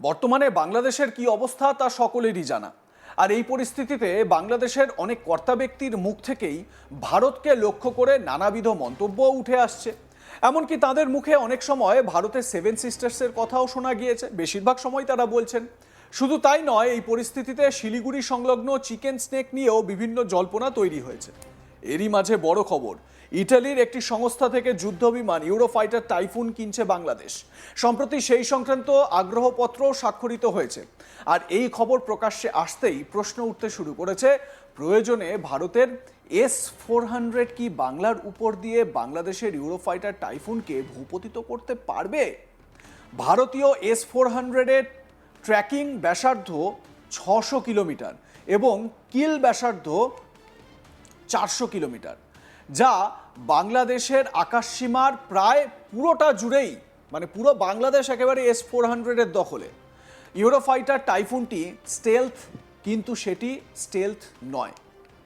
বর্তমানে বাংলাদেশের কি অবস্থা তা সকলেরই জানা। আর এই পরিস্থিতিতে বাংলাদেশের অনেক কর্তা ব্যক্তির মুখ থেকেই ভারতকে লক্ষ্য করে নানাবিধ মন্তব্য উঠে আসছে। এমনকি তাদের মুখে অনেক সময় ভারতের সেভেন সিস্টার্সের কথাও শোনা গিয়েছে, বেশিরভাগ সময় তারা বলছেন। শুধু তাই নয়, এই পরিস্থিতিতে শিলিগুড়ি সংলগ্ন চিকেন স্নেক নিয়েও বিভিন্ন জল্পনা তৈরি হয়েছে। এরই মাঝে বড় খবর। ইটালির একটি সংস্থা থেকে যুদ্ধবিমান ইউরোফাইটার টাইফুন কিনছে বাংলাদেশ। সম্প্রতি সেই সংক্রান্ত আগ্রহপত্র স্বাক্ষরিত হয়েছে। আর এই খবর প্রকাশ্যে আসতেই প্রশ্ন উঠতে শুরু করেছে, প্রয়োজনে ভারতের এস ফোর হান্ড্রেড কি বাংলার উপর দিয়ে বাংলাদেশের ইউরোফাইটার টাইফুনকে ভূপতিত করতে পারবে? ভারতীয় এস ফোর হান্ড্রেডের ট্র্যাকিং ব্যাসার্ধ ছশো কিলোমিটার এবং কিল ব্যাসার্ধ চারশো কিলোমিটার, যা বাংলাদেশের আকাশসীমার প্রায় পুরোটা জুড়েই মানে পুরো বাংলাদেশ একেবারে এস ফোর হান্ড্রেডের দখলে। ইউরোফাইটার টাইফুনটি স্টেলথ কিন্তু সেটি স্টেলথ নয়।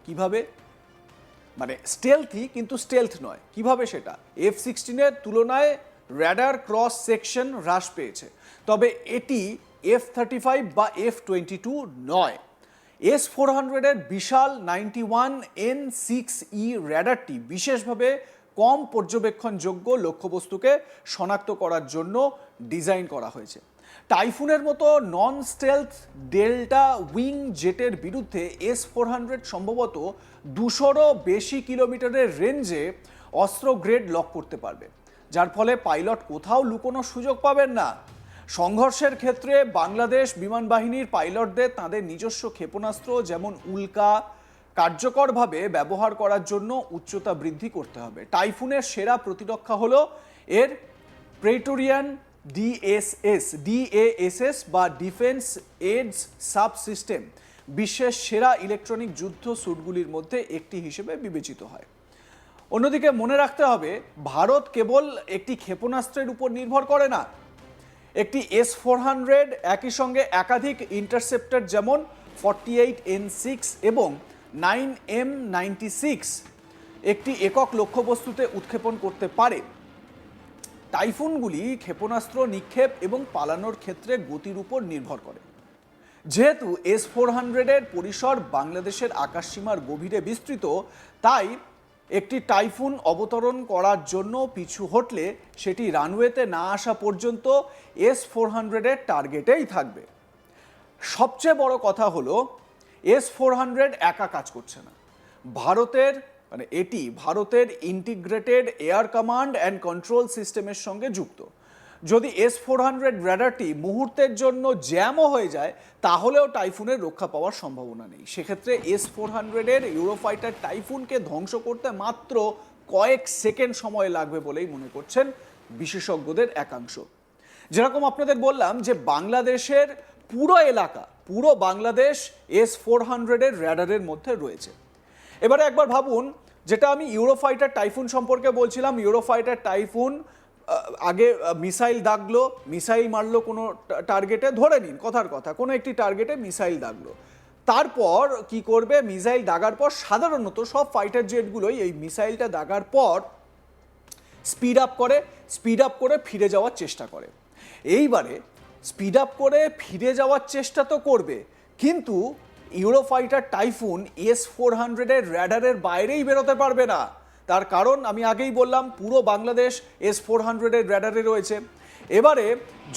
কীভাবে? মানে স্টেলথি কিন্তু স্টেলথ নয়। কীভাবে সেটা? এফ সিক্সটিনের তুলনায় র্যাডার ক্রস সেকশন হ্রাস পেয়েছে। তবে এটি এফ থার্টি ফাইভ বা এফ টোয়েন্টি টু নয়। এস ফোর হান্ড্রেডের বিশাল ninety one N six E র্যাডারটি বিশেষভাবে কম পর্যবেক্ষণযোগ্য লক্ষ্যবস্তুকে শনাক্ত করার জন্য ডিজাইন করা হয়েছে। টাইফুনের মতো নন স্টেলথ ডেল্টা উইং জেটের বিরুদ্ধে এস ফোর হান্ড্রেড সম্ভবত দুশোরও বেশি কিলোমিটারের রেঞ্জে অস্ত্র গ্রেড লক করতে পারবে, যার ফলে পাইলট কোথাও লুকোনোর সুযোগ পাবেন না। সংঘর্ষের ক্ষেত্রে বাংলাদেশ বিমান বাহিনীর পাইলটদের তাদের নিজস্ব ক্ষেপণাস্ত্র, যেমন উল্কা, কার্যকরভাবে ব্যবহার করার জন্য উচ্চতা বৃদ্ধি করতে হবে। টাইফুনের সেরা প্রতিরক্ষা হলো এর প্রেটোরিয়ান ডিএসএস ডিএএসএস বা ডিফেন্স এডস সাব সিস্টেম বিশ্বের সেরা ইলেকট্রনিক যুদ্ধ স্যুটগুলির মধ্যে একটি হিসেবে বিবেচিত হয়। অন্যদিকে মনে রাখতে হবে, ভারত কেবল একটি ক্ষেপণাস্ত্রের উপর নির্ভর করে না একটি এস ফোর হান্ড্রেড একই সঙ্গে একাধিক ইন্টারসেপ্টার যেমন ফর্টি এইট এন সিক্স এবং নাইন এম নাইনটি সিক্স একটি একক লক্ষ্যবস্তুতে উৎক্ষেপণ করতে পারে। টাইফুনগুলি ক্ষেপণাস্ত্র নিক্ষেপ এবং পালানোর ক্ষেত্রে গতির উপর নির্ভর করে। যেহেতু এস ফোর হান্ড্রেডের পরিসর বাংলাদেশের আকাশসীমার গভীরে বিস্তৃত, তাই একটি টাইফুন অবতরণ করার জন্য পিছু হটলে সেটি রানওয়েতে না আসা পর্যন্ত এস ফোর হান্ড্রেডের টার্গেটেই থাকবে। সবচেয়ে বড় কথা হলো, এস ফোর হান্ড্রেড একা কাজ করছে না। ভারতের মানে এটি ভারতের integrated air command and control সিস্টেমের সঙ্গে যুক্ত। যদি এস ফোর হান্ড্রেড র্যাডারটি মুহূর্তের জন্য জ্যামও হয়ে যায়, তাহলেও টাইফুনের রক্ষা পাওয়ার সম্ভাবনা নেই। সেক্ষেত্রে এস ফোর হান্ড্রেডের ইউরোফাইটার টাইফুনকে ধ্বংস করতে মাত্র কয়েক সেকেন্ড সময় লাগবে বলেই মনে করছেন বিশেষজ্ঞদের একাংশ। যেরকম আপনাদের বললাম যে বাংলাদেশের পুরো এলাকা, পুরো বাংলাদেশ এস ফোর হান্ড্রেডের র্যাডারের মধ্যে রয়েছে। এবারে একবার ভাবুন, যেটা আমি ইউরোফাইটার টাইফুন সম্পর্কে বলছিলাম ইউরোফাইটার টাইফুন আগে মিসাইল দাগলো, মিসাইল মারলো কোনো টার্গেটে ধরে নিন, কথার কথা, কোনো একটি টার্গেটে মিসাইল দাগলো। তারপর কি করবে? মিসাইল দাগার পর সাধারণত সব ফাইটার জেটগুলোই এই মিসাইলটা দাগার পর স্পিড আপ করে স্পিড আপ করে ফিরে যাওয়ার চেষ্টা করে। এইবারে স্পিড আপ করে ফিরে যাওয়ার চেষ্টা তো করবে, কিন্তু ইউরোফাইটার টাইফুন এস ফোর হান্ড্রেডের র্যাডারের বাইরেই বেরোতে পারবে না। তার কারণ আমি আগেই বললাম, পুরো বাংলাদেশ এস ফোর হান্ড্রেডের র্যাডারে রয়েছে। এবারে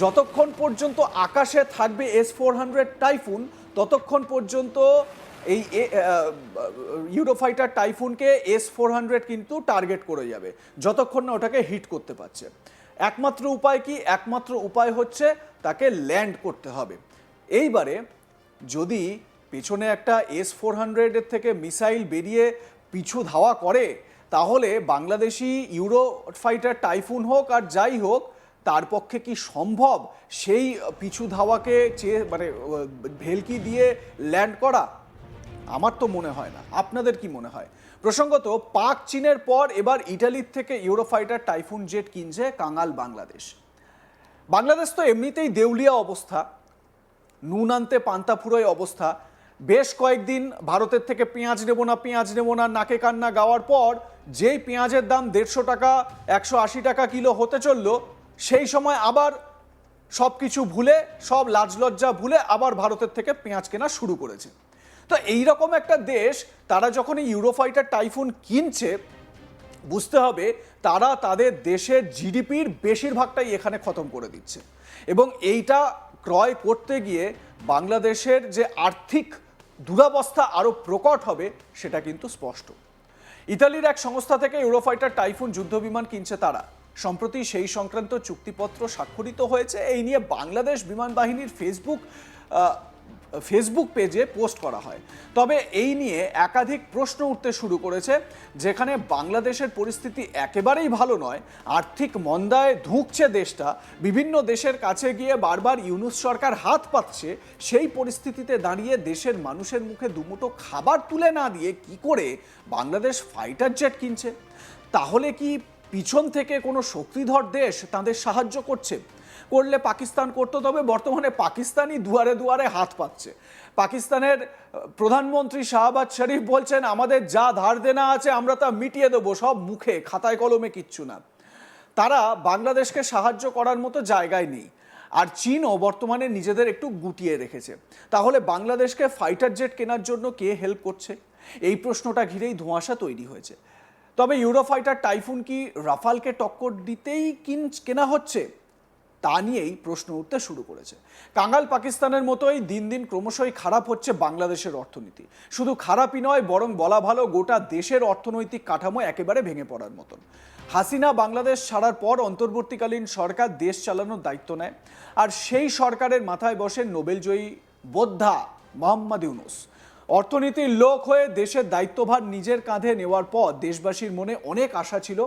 যতক্ষণ পর্যন্ত আকাশে থাকবে এস ফোর হান্ড্রেড টাইফুন ততক্ষণ পর্যন্ত এই ইউরোফাইটার টাইফুনকে এস ফোর হান্ড্রেড কিন্তু টার্গেট করে যাবে, যতক্ষণ না ওটাকে হিট করতে পারছে। একমাত্র উপায় কি? একমাত্র উপায় হচ্ছে তাকে ল্যান্ড করতে হবে। এইবারে যদি পেছনে একটা এস ফোর হান্ড্রেডের থেকে মিসাইল বেরিয়ে পিছু ধাওয়া করে তাহলে বাংলাদেশি ইউরো ফাইটার টাইফুন হোক আর যাই হোক, তার পক্ষে কি সম্ভব সেই পিছু ধাওয়াকে চেয়ে মানে ভেলকি দিয়ে ল্যান্ড করা? আমার তো মনে হয় না। আপনাদের কি মনে হয়? প্রসঙ্গত, পাক চীনের পর এবার ইটালির থেকে ইউরোফাইটার টাইফুন জেট কিনছে কাঙাল বাংলাদেশ। বাংলাদেশ তো এমনিতেই দেউলিয়া অবস্থা। নুন আনতে পান্তা ফুরোয় অবস্থা। বেশ কয়েকদিন ভারতের থেকে পেঁয়াজ নেব না, পেঁয়াজ নেব না, নাকে কান্না গাওয়ার পর যেই পেঁয়াজের দাম দেড়শো টাকা, একশো আশি টাকা কিলো হতে চলল, সেই সময় আবার সব কিছু ভুলে, সব লাজ লজ্জা ভুলে আবার ভারতের থেকে পেঁয়াজ কেনা শুরু করেছে। তো এইরকম একটা দেশ, তারা যখন এই ইউরোফাইটার টাইফুন কিনছে, বুঝতে হবে তারা তাদের দেশের জিডিপির বেশিরভাগটাই এখানে খতম করে দিচ্ছে। এবং এইটা ক্রয় করতে গিয়ে বাংলাদেশের যে আর্থিক দুরাবস্থা আরও প্রকট হবে, সেটা কিন্তু স্পষ্ট। ইতালির এক সংস্থা থেকে ইউরোফাইটার টাইফুন যুদ্ধবিমান কিনছে তারা। সম্প্রতি সেই সংক্রান্ত চুক্তিপত্র স্বাক্ষরিত হয়েছে। এই নিয়ে বাংলাদেশ বিমান বাহিনীর ফেসবুক ফেসবুক পেজে পোস্ট করা হয়। তবে এই নিয়ে একাধিক প্রশ্ন উঠতে শুরু করেছে, যেখানে বাংলাদেশের পরিস্থিতি একেবারেই ভালো নয়। আর্থিক মন্দায় ধুঁকছে দেশটা। বিভিন্ন দেশের কাছে গিয়ে বারবার ইউনুস সরকার হাত পাচ্ছে সেই পরিস্থিতিতে দাঁড়িয়ে দেশের মানুষের মুখে দুমুটো খাবার তুলে না দিয়ে কি করে বাংলাদেশ ফাইটার জেট কিনছে? তাহলে কি পিছন থেকে কোনো শক্তিধর দেশ তাদের সাহায্য করছে? করলে পাকিস্তান করতো, তবে বর্তমানে পাকিস্তানই দুয়ারে দুয়ারে হাত পাচ্ছে। পাকিস্তানের প্রধানমন্ত্রী শাহবাজ শরীফ বলছেন, আমাদের যা ধার দেনা আছে আমরা তা মিটিয়ে দেবো, সব মুখে, খাতায় কলমে কিচ্ছু না। তারা বাংলাদেশকে সাহায্য করার মতো জায়গায় নেই। আর চীনও বর্তমানে নিজেদের একটু গুটিয়ে রেখেছে। তাহলে বাংলাদেশকে ফাইটার জেট কেনার জন্য কে হেল্প করছে? এই প্রশ্নটা ঘিরেই ধোঁয়াশা তৈরি হয়েছে। তবে ইউরোফাইটার টাইফুন কি রাফালকে টক্কর দিতেই কিন, কেনা হচ্ছে? তা নিয়েই প্রশ্ন উঠতে শুরু করেছে। কাঙ্গাল পাকিস্তানের মতোই দিন দিন ক্রমশই খারাপ হচ্ছে বাংলাদেশের অর্থনীতি। শুধু খারাপই নয়, বরং বলা ভালো গোটা দেশের অর্থনৈতিক কাঠামো একেবারে ভেঙে পড়ার মতন। হাসিনা বাংলাদেশ ছাড়ার পর অন্তর্বর্তীকালীন সরকার দেশ চালানোর দায়িত্ব নেয়। আর সেই সরকারের মাথায় বসেন নোবেলজয়ী বোদ্ধা মোহাম্মদ ইউনুস। অর্থনীতির লোক হয়ে দেশের দায়িত্বভার নিজের কাঁধে নেওয়ার পর দেশবাসীর মনে অনেক আশা ছিল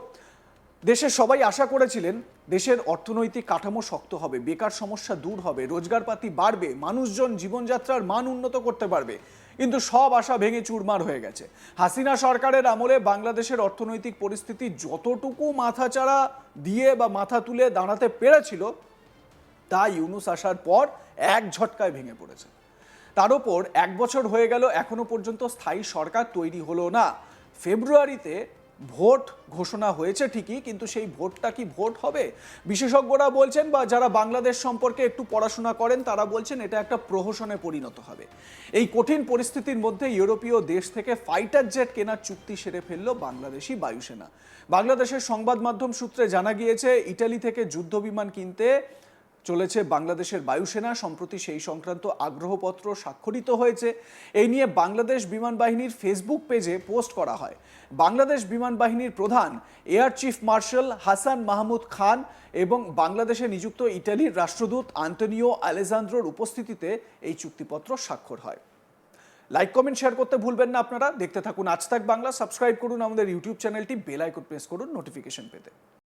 দেশের সবাই আশা করেছিলেন দেশের অর্থনৈতিক কাঠামো শক্ত হবে, বেকার সমস্যা দূর হবে, রোজগারপাতি বাড়বে, মানুষজন জীবনযাত্রার মান উন্নত করতে পারবে। কিন্তু সব আশা ভেঙে চুরমার হয়ে গেছে। হাসিনা সরকারের আমলে বাংলাদেশের অর্থনৈতিক পরিস্থিতি যতটুকু মাথাচাড়া দিয়ে বা মাথা তুলে দাঁড়াতে পেরেছিল, তা ইউনুস আসার পর এক ঝটকায় ভেঙে পড়েছে। তার ওপর এক বছর হয়ে গেল, এখনও পর্যন্ত স্থায়ী সরকার তৈরি হলো না। ফেব্রুয়ারিতে ভোট ঘোষণা হয়েছে ঠিকই, কিন্তু সেই ভোটটা কি ভোট হবে? বিশেষজ্ঞরা বলছেন বা যারা বাংলাদেশ সম্পর্কে একটু পড়াশোনা করেন, তারা বলছেন এটা একটা প্রহসনে পরিণত হবে। এই কঠিন পরিস্থিতির মধ্যে ইউরোপীয় দেশ থেকে ফাইটার জেট কেনার চুক্তি সেরে ফেলল বাংলাদেশি বায়ুসেনা। বাংলাদেশের সংবাদ মাধ্যম সূত্রে জানা গিয়েছে, ইটালি থেকে যুদ্ধ বিমান কিনতে চলেছে বাংলাদেশের বায়ুসেনা। সম্প্রতি সেই সংক্রান্ত আগ্রহপত্র স্বাক্ষরিত হয়েছে। এই নিয়ে বাংলাদেশ বিমান বাহিনীর ফেসবুক পেজে পোস্ট করা হয়। বাংলাদেশ বিমান বাহিনীর প্রধান, air chief marshal Hasan Mahmud Khan এবং বাংলাদেশে নিযুক্ত ইটালির রাষ্ট্রদূত আন্তনিও আলেজান্দ্রোর উপস্থিতিতে এই চুক্তিপত্র স্বাক্ষর হয়। লাইক কমেন্ট শেয়ার করতে ভুলবেন না আপনারা। দেখতে থাকুন আজ তাক বাংলা। সাবস্ক্রাইব করুন আমাদের ইউটিউব চ্যানেলটি বেল আইকন প্রেস করুন নোটিফিকেশন পেতে।